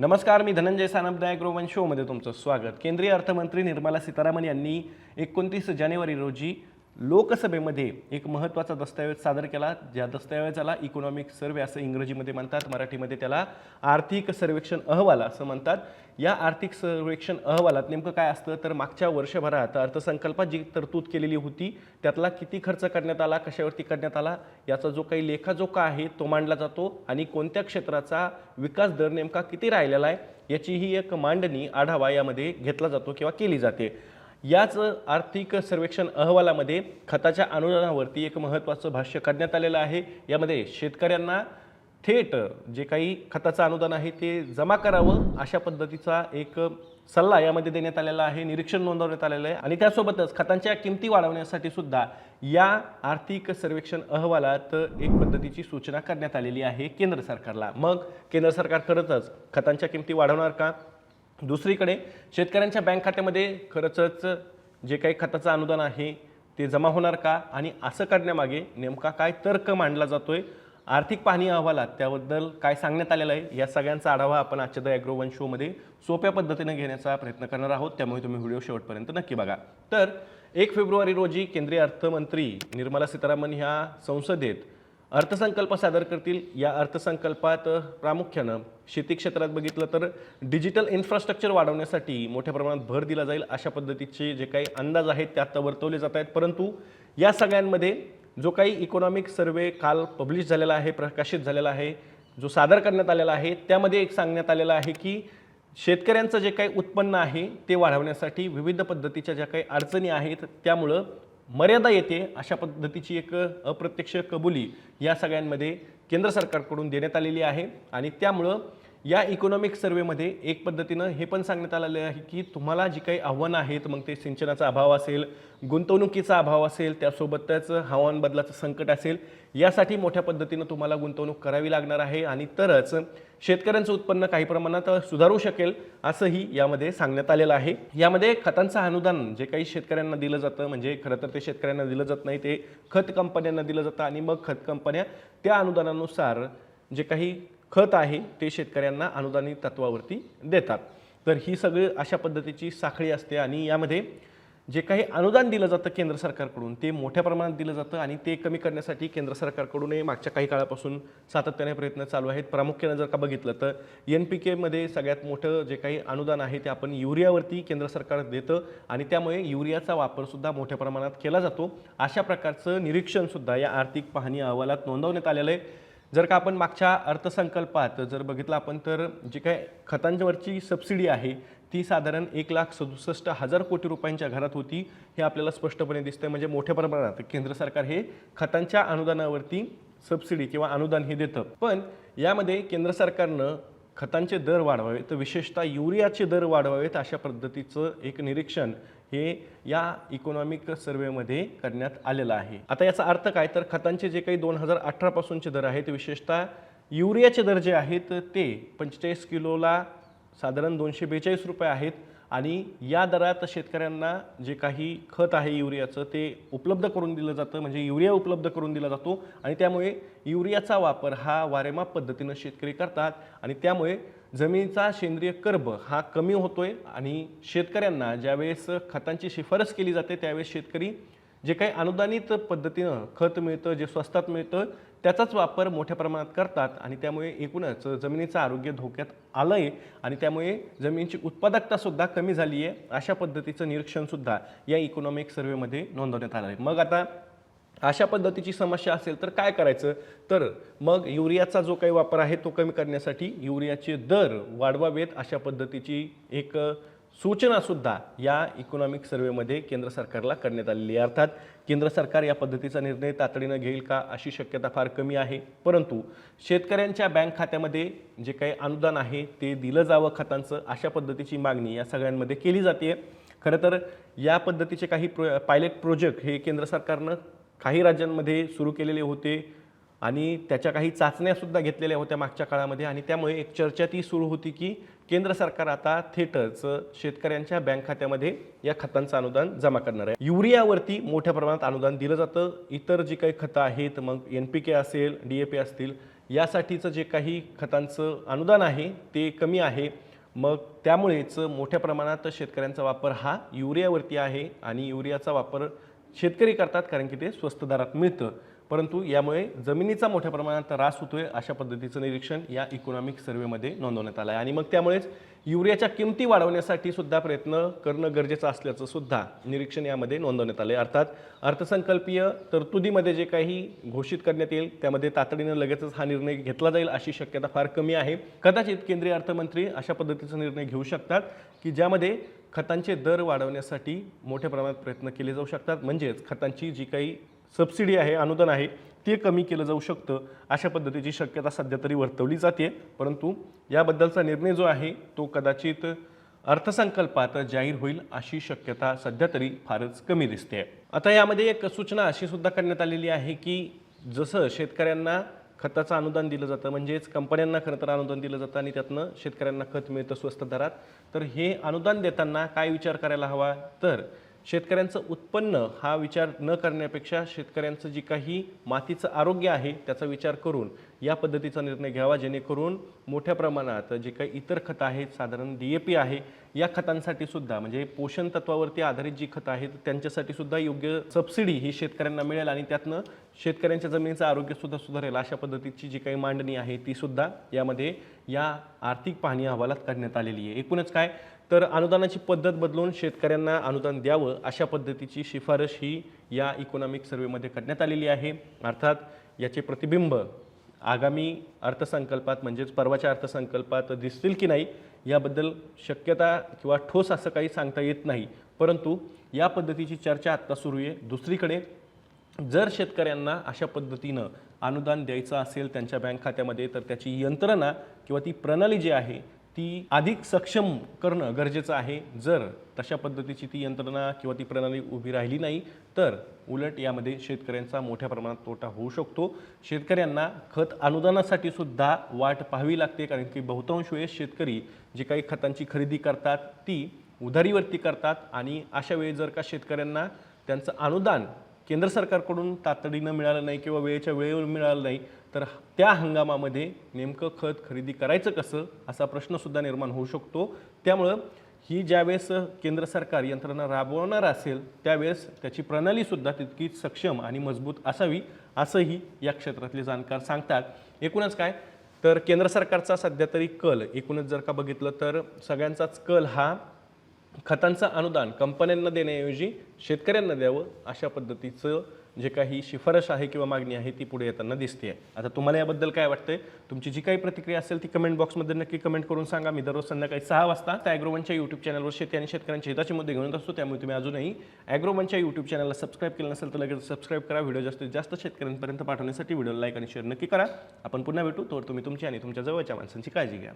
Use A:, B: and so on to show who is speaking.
A: नमस्कार मी धनंजय सानपदायक रोवन शोमध्ये तुमचं स्वागत. केंद्रीय अर्थमंत्री निर्मला सीतारामन यांनी एकोणतीस जानेवारी रोजी लोकसभेमध्ये एक महत्त्वाचा दस्तऐवज सादर केला. ज्या दस्तऐवजाला इकॉनॉमिक सर्वे असं इंग्रजीमध्ये म्हणतात मराठीमध्ये त्याला आर्थिक सर्वेक्षण अहवाल असं म्हणतात. या आर्थिक सर्वेक्षण अहवालात नेमकं काय असतं? तर मागच्या वर्षभरात अर्थसंकल्पात जी तरतूद केलेली होती त्यातला किती खर्च करण्यात आला कशावरती करण्यात आला याचा जो काही लेखाजोखा आहे तो मांडला जातो. आणि कोणत्या क्षेत्राचा विकास दर नेमका किती राहिलेला आहे याची ही एक मांडणी आढावा यामध्ये घेतला जातो किंवा केली जाते. याच आर्थिक सर्वेक्षण अहवालामध्ये खताच्या अनुदानावरती एक महत्त्वाचं भाष्य करण्यात आलेलं आहे. यामध्ये शेतकऱ्यांना थेट जे काही खताचं अनुदान आहे ते जमा करावं अशा पद्धतीचा एक सल्ला यामध्ये देण्यात आलेला आहे निरीक्षण नोंदवण्यात आलेलं आहे. आणि त्यासोबतच खतांच्या किमती वाढवण्यासाठी सुद्धा या आर्थिक सर्वेक्षण अहवालात एक पद्धतीची सूचना करण्यात आलेली आहे केंद्र सरकारला. मग केंद्र सरकार खरंच खतांच्या किमती वाढवणार का? दुसरीकडे शेतकऱ्यांच्या बँक खात्यामध्ये खरंच जे काही खताचं अनुदान आहे ते जमा होणार का? आणि असं करण्यामागे नेमका काय तर्क मांडला आहे आर्थिक पाहणी अहवालात त्याबद्दल काय सांगण्यात आलेलं आहे? या सगळ्यांचा आढावा आपण आजच्या द ॲग्रो वन शोमध्ये सोप्या पद्धतीने घेण्याचा प्रयत्न करणार आहोत. त्यामुळे तुम्ही व्हिडिओ शेवटपर्यंत नक्की बघा. तर एक फेब्रुवारी रोजी केंद्रीय अर्थमंत्री निर्मला सीतारामन ह्या संसदेत अर्थसंकल्प सादर करतील. या अर्थसंकल्पात प्रामुख्यानं शेती क्षेत्रात बघितलं तर डिजिटल इन्फ्रास्ट्रक्चर वाढवण्यासाठी मोठ्या प्रमाणात भर दिला जाईल अशा पद्धतीचे जे काही अंदाज आहेत ते आता वर्तवले जात आहेत. परंतु या सगळ्यांमध्ये जो काही इकॉनॉमिक सर्वे काल पब्लिश झालेला आहे प्रकाशित झालेला आहे जो सादर करण्यात आलेला आहे त्यामध्ये एक सांगण्यात आलेलं आहे की शेतकऱ्यांचं जे काही उत्पन्न आहे ते वाढवण्यासाठी विविध पद्धतीच्या ज्या काही अडचणी आहेत त्यामुळं मर्यादा येते अशा पद्धतीची एक अप्रत्यक्ष कबुली या सगळ्यांमध्ये केंद्र सरकारकडून देण्यात आलेली आहे. आणि त्यामुळं या इकॉनॉमिक सर्वेमध्ये एक पद्धतीनं हे पण सांगण्यात आलेलं आहे की तुम्हाला जी काही आव्हानं आहेत मग ते सिंचनाचा अभाव असेल गुंतवणुकीचा अभाव असेल त्यासोबतच हवामान बदलाचं संकट असेल यासाठी मोठ्या पद्धतीनं तुम्हाला गुंतवणूक करावी लागणार आहे आणि तरच शेतकऱ्यांचं उत्पन्न काही प्रमाणात सुधारू शकेल असंही यामध्ये सांगण्यात आलेलं आहे. यामध्ये खतांचं अनुदान जे काही शेतकऱ्यांना दिलं जातं म्हणजे खरं तर ते शेतकऱ्यांना दिलं जात नाही ते खत कंपन्यांना दिलं जातं आणि मग खत कंपन्या त्या अनुदानानुसार जे काही खत आहे ते शेतकऱ्यांना अनुदानित तत्वावरती देतात. तर ही सगळी अशा पद्धतीची साखळी असते आणि यामध्ये जे काही अनुदान दिलं जातं केंद्र सरकारकडून ते मोठ्या प्रमाणात दिलं जातं आणि ते कमी करण्यासाठी केंद्र सरकारकडूनही मागच्या काही काळापासून सातत्याने प्रयत्न चालू आहेत. प्रामुख्यानं जर का बघितलं तर एन पी केमध्ये सगळ्यात मोठं जे काही अनुदान आहे ते आपण युरियावरती केंद्र सरकार देतं आणि त्यामुळे युरियाचा वापरसुद्धा मोठ्या प्रमाणात केला जातो. अशा प्रकारचं निरीक्षणसुद्धा या आर्थिक पाहणी अहवालात नोंदवण्यात आलेलं आहे. जर का आपण मागच्या अर्थसंकल्पात जर बघितलं आपण तर जी काय खतांवरची सबसिडी आहे ती साधारण एक लाख सदुसष्ट हजार कोटी रुपयांच्या घरात होती हे आपल्याला स्पष्टपणे दिसतंय. म्हणजे मोठ्या प्रमाणात केंद्र सरकार हे खतांच्या अनुदानावरती सबसिडी किंवा अनुदान हे देतं. पण यामध्ये केंद्र सरकारनं खतांचे दर वाढवावे तर विशेषतः युरियाचे दर वाढवावेत अशा पद्धतीचं एक निरीक्षण हे या इकॉनॉमिक सर्वेमध्ये करण्यात आलेलं आहे. आता याचा अर्थ काय? तर खतांचे जे काही दोन हजार अठरापासूनचे दर आहेत विशेषतः युरियाचे दर जे आहेत ते पंचेचाळीस किलोला साधारण दोनशे बेचाळीस रुपये आहेत. आणि या दरात शेतकऱ्यांना जे काही खत आहे युरियाचं ते उपलब्ध करून दिलं जातं. म्हणजे युरिया उपलब्ध करून दिला जातो आणि त्यामुळे युरियाचा वापर हा वारेमाप पद्धतीनं शेतकरी करतात आणि त्यामुळे जमिनीचा सेंद्रिय कर्ब हा कमी होतोय आणि शेतकऱ्यांना ज्यावेळेस खतांची शिफारस केली जाते त्यावेळेस शेतकरी जे काही अनुदानित पद्धतीनं खत मिळतं जे स्वस्तात मिळतं त्याचाच वापर मोठ्या प्रमाणात करतात आणि त्यामुळे एकूणच जमिनीचं आरोग्य धोक्यात आलं आहे आणि त्यामुळे जमिनीची उत्पादकतासुद्धा कमी झाली आहे अशा पद्धतीचं निरीक्षणसुद्धा या इकॉनॉमिक सर्वेमध्ये नोंदवण्यात आलं आहे मग आता अशा पद्धतीची समस्या असेल तर काय करायचं? तर मग युरियाचा जो काही वापर आहे तो कमी करण्यासाठी युरियाचे दर वाढवावेत अशा पद्धतीची एक सूचनासुद्धा या इकॉनॉमिक सर्वेमध्ये केंद्र सरकारला करण्यात आलेली आहे. अर्थात केंद्र सरकार या पद्धतीचा निर्णय तातडीनं घेईल का अशी शक्यता फार कमी आहे. परंतु शेतकऱ्यांच्या बँक खात्यामध्ये जे काही अनुदान आहे ते दिलं जावं खतांचं अशा पद्धतीची मागणी या सगळ्यांमध्ये केली जाते. खरं तर या पद्धतीचे काही प्रो पायलट प्रोजेक्ट हे केंद्र सरकारनं काही राज्यांमध्ये सुरू केलेले होते. आणि त्याच्या काही चाचण्यासुद्धा घेतलेल्या होत्या मागच्या काळामध्ये आणि त्यामुळे एक चर्चा ती सुरू होती की केंद्र सरकार आता थेटच शेतकऱ्यांच्या बँक खात्यामध्ये या खतांचं अनुदान जमा करणार आहे. युरियावरती मोठ्या प्रमाणात अनुदान दिलं जातं. इतर जी काही खतं आहेत मग एन पी के असेल डी ए पी असतील यासाठीचं जे काही खतांचं अनुदान आहे ते कमी आहे. मग त्यामुळेच मोठ्या प्रमाणात शेतकऱ्यांचा वापर हा युरियावरती आहे आणि युरियाचा वापर शेतकरी करतात कारण की ते स्वस्त दरात मिळतं. परंतु यामुळे जमिनीचा मोठ्या प्रमाणात ऱ्हास होतोय अशा पद्धतीचं निरीक्षण या इकॉनॉमिक सर्व्हेमध्ये नोंदवण्यात आलं आहे आणि मग त्यामुळेच युरियाच्या किमती वाढवण्यासाठी सुद्धा प्रयत्न करणं गरजेचं असल्याचं सुद्धा निरीक्षण यामध्ये नोंदवण्यात आलं आहे अर्थात अर्थसंकल्पीय तरतुदीमध्ये जे काही घोषित करण्यात येईल त्यामध्ये तातडीनं लगेचच हा निर्णय घेतला जाईल अशी शक्यता फार कमी आहे. कदाचित केंद्रीय अर्थमंत्री अशा पद्धतीचा निर्णय घेऊ शकतात की ज्यामध्ये खतांचे दर वाढवण्यासाठी मोठ्या प्रमाणात प्रयत्न केले जाऊ शकतात. म्हणजेच खतांची जी काही सबसिडी आहे अनुदान आहे ते कमी केलं जाऊ शकतं. अशा पद्धतीची शक्यता सध्या तरी वर्तवली जाते. परंतु याबद्दलचा निर्णय जो आहे तो कदाचित अर्थसंकल्पात जाहीर होईल अशी शक्यता सध्या तरी फारच कमी दिसते. आता यामध्ये एक सूचना अशी सुद्धा करण्यात आलेली आहे की जसं शेतकऱ्यांना खताचं अनुदान दिलं जातं म्हणजेच कंपन्यांना खरं तर अनुदान दिलं जातं आणि त्यातनं शेतकऱ्यांना खत मिळतं स्वस्त दरात तर हे अनुदान देताना काय विचार करायला हवा? तर शेतकऱ्यांचं उत्पन्न हा विचार न करण्यापेक्षा शेतकऱ्यांचं जी काही मातीचं आरोग्य आहे त्याचा विचार करून या पद्धतीचा निर्णय घ्यावा जेणेकरून मोठ्या प्रमाणात जे काही इतर खतं आहेत साधारण डी ए पी आहे या खतांसाठी सुद्धा म्हणजे पोषण तत्वावरती आधारित जी खतं आहेत त्यांच्यासाठी सुद्धा योग्य सबसिडी ही शेतकऱ्यांना मिळेल आणि त्यातनं शेतकऱ्यांच्या जमिनीचं आरोग्य सुद्धा सुधारेल. अशा पद्धतीची जी काही मांडणी आहे ती सुद्धा यामध्ये या आर्थिक पाहणी अहवालात करण्यात आलेली आहे. एकूणच काय? तर अनुदानाची पद्धत बदलून शेतकऱ्यांना अनुदान द्यावं अशा पद्धतीची शिफारस ही या इकॉनॉमिक सर्व्हेमध्ये करण्यात आलेली आहे. अर्थात याचे प्रतिबिंब आगामी अर्थसंकल्पात म्हणजेच परवाच्या अर्थसंकल्पात दिसतील की नाही याबद्दल शक्यता किंवा ठोस असं काही सांगता येत नाही. परंतु या पद्धतीची चर्चा आत्ता सुरू आहे. दुसरीकडे जर शेतकऱ्यांना अशा पद्धतीनं अनुदान द्यायचं असेल त्यांच्या बँक खात्यामध्ये तर त्याची यंत्रणा किंवा ती प्रणाली जी आहे ती अधिक सक्षम करणं गरजेचं आहे. जर तशा पद्धतीची ती यंत्रणा किंवा ती प्रणाली उभी राहिली नाही तर उलट यामध्ये शेतकऱ्यांचा मोठ्या प्रमाणात तोटा होऊ शकतो. शेतकऱ्यांना खत अनुदानासाठी सुद्धा वाट पाहावी लागते कारण की बहुतांश वेळेस शेतकरी जे काही खतांची खरेदी करतात ती उधारीवरती करतात आणि अशा वेळी जर का शेतकऱ्यांना त्यांचं अनुदान केंद्र सरकारकडून तातडीनं मिळालं नाही किंवा वेळेच्या वेळेवर मिळालं नाही तर त्या हंगामामध्ये नेमकं खत खरेदी करायचं कसं असा प्रश्नसुद्धा निर्माण होऊ शकतो. त्यामुळं ही ज्यावेळेस केंद्र सरकार यंत्रणा राबवणार असेल त्यावेळेस त्याची प्रणालीसुद्धा तितकीच सक्षम आणि मजबूत असावी असंही या क्षेत्रातले जाणकार सांगतात. एकूणच काय? तर केंद्र सरकारचा सध्या तरी कल एकूणच जर का बघितलं तर सगळ्यांचाच कल हा खतांचं अनुदान कंपन्यांना देण्याऐवजी शेतकऱ्यांना द्यावं अशा पद्धतीचं जे काही शिफारस आहे किंवा मागणी आहे ती पुढे येताना दिसते आहे आता तुम्हाला याबद्दल काय वाटतंय? तुमची जी काही प्रतिक्रिया असेल ती कमेंट बॉक्समध्ये नक्की कमेंट करून सांगा. मी दररोज संध्याकाळी सहा वाजता त्या ॲग्रोवनच्या यूट्यूब चॅनलवर शेती आणि शेतकऱ्यांच्या हिताचे मुद्दे घेऊन असतो. त्यामुळे तुम्ही अजूनही ॲग्रोवनच्या यूट्यूब चॅनलला सबस्क्राईब केलं नसेल तर लगेच सबस्क्राईब करा. व्हिडिओ जास्तीत जास्त शेतकऱ्यांपर्यंत पाठवण्यासाठी व्हिडिओ लाईक आणि शेअर नक्की करा. आपण पुन्हा भेटू. तर तुम्ही तुमची आणि तुमच्या जवळच्या माणसांची काळजी घ्या.